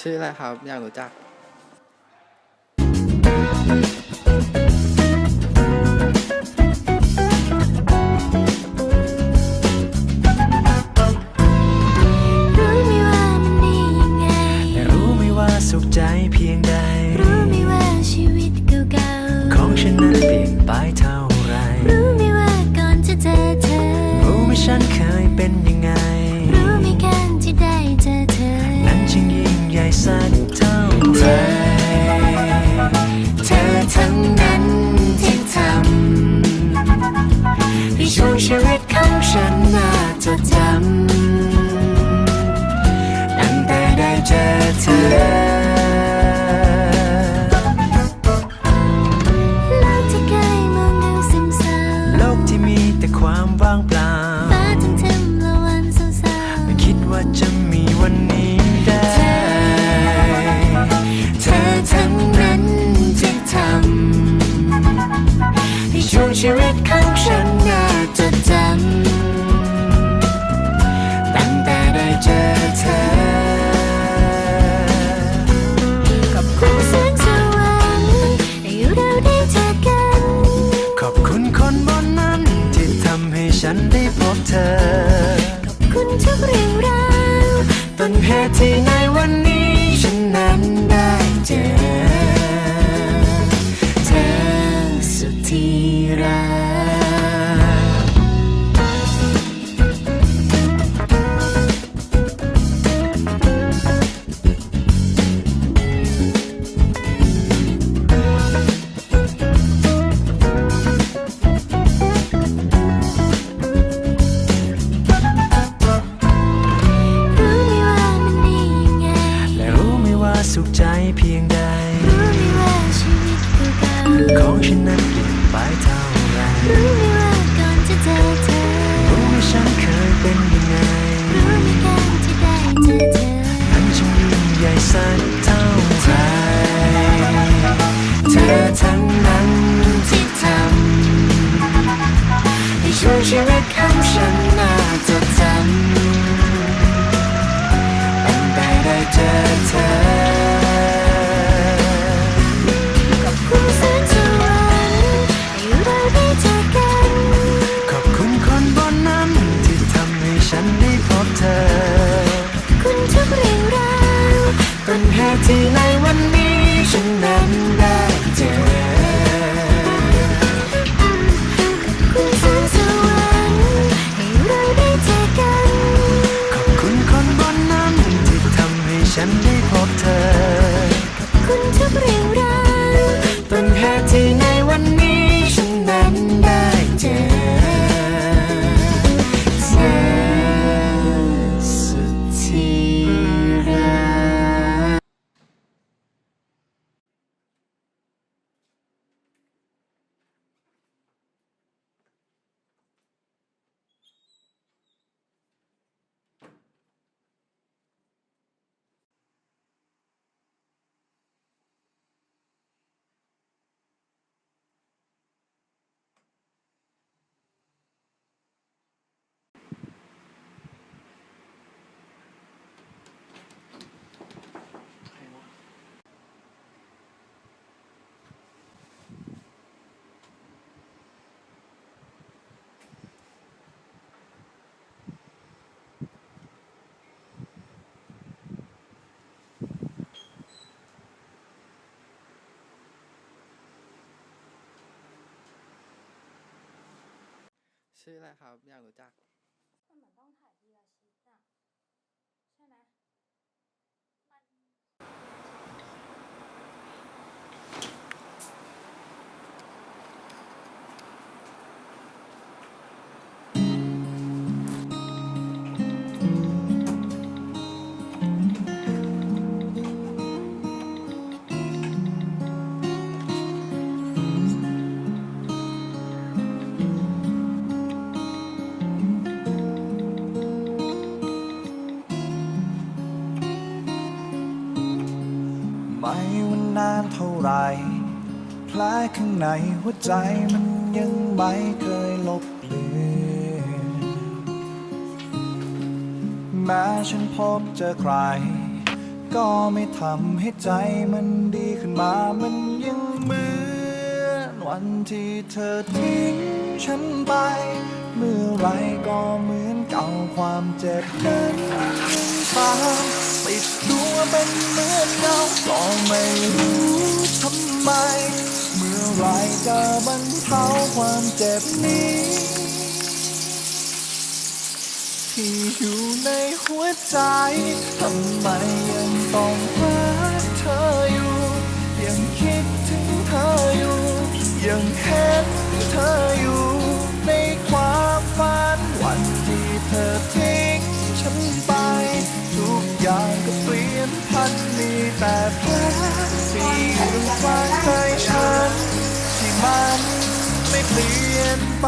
ชื่ออะไรครับ อยากรู้จักไหมว่ามันยังไง รู้ไหมว่าสุขใจเพียงใด รู้ไหมว่าชีวิตเก่าๆ ของฉันนั้นเปลี่ยนไปเท่าไร รู้ไหมว่าก่อนจะเจอเธอ รู้ไหมฉันเคยเป็นยังไงาจะมีวันนี้ได้ เธอทั้งนั้นที่ทำให้ช่วงชีวิตของฉันน่าจะจำตั้งแต่ได้เจอเธอฉันได้พบเธอ ขอบคุณทุกเรื่องราว นเหตุที่ในวันนี้ ฉันนั้นได้เจอ ชีวิตของฉันน่าจะจำตั้งแต่ได้เจอเธอ ชื่ออะไรครับ อยากรู้จัก มันนานเท่าไรแผลข้างในหัวใจมันยังไม่เคยลบเลือนแม้ฉันพบเจอใคร ก็ไม่ทำให้ใจมันดีขึ้นมา มันยังเหมือนวันที่เธอทิ้งฉันไป เมื่อไรก็เหมือนเก่าความเจ็บนั้นฟ้า ติดตัวเป็นเหมือนเงาก็ไม่รู้ทำไม เมื่อไรจะบรรเทาความเจ็บนี้ ที่อยู่ในหัวใจ ทำไมยังต้องรักเธออยู่ ยังคิดถึงเธออยู่ ยังเห็นเธออยู่ อย่างก็เปลี่ยนพันมีแต่แผลที่อยู่ฝังใจฉันที่มันไม่เปลี่ยนไป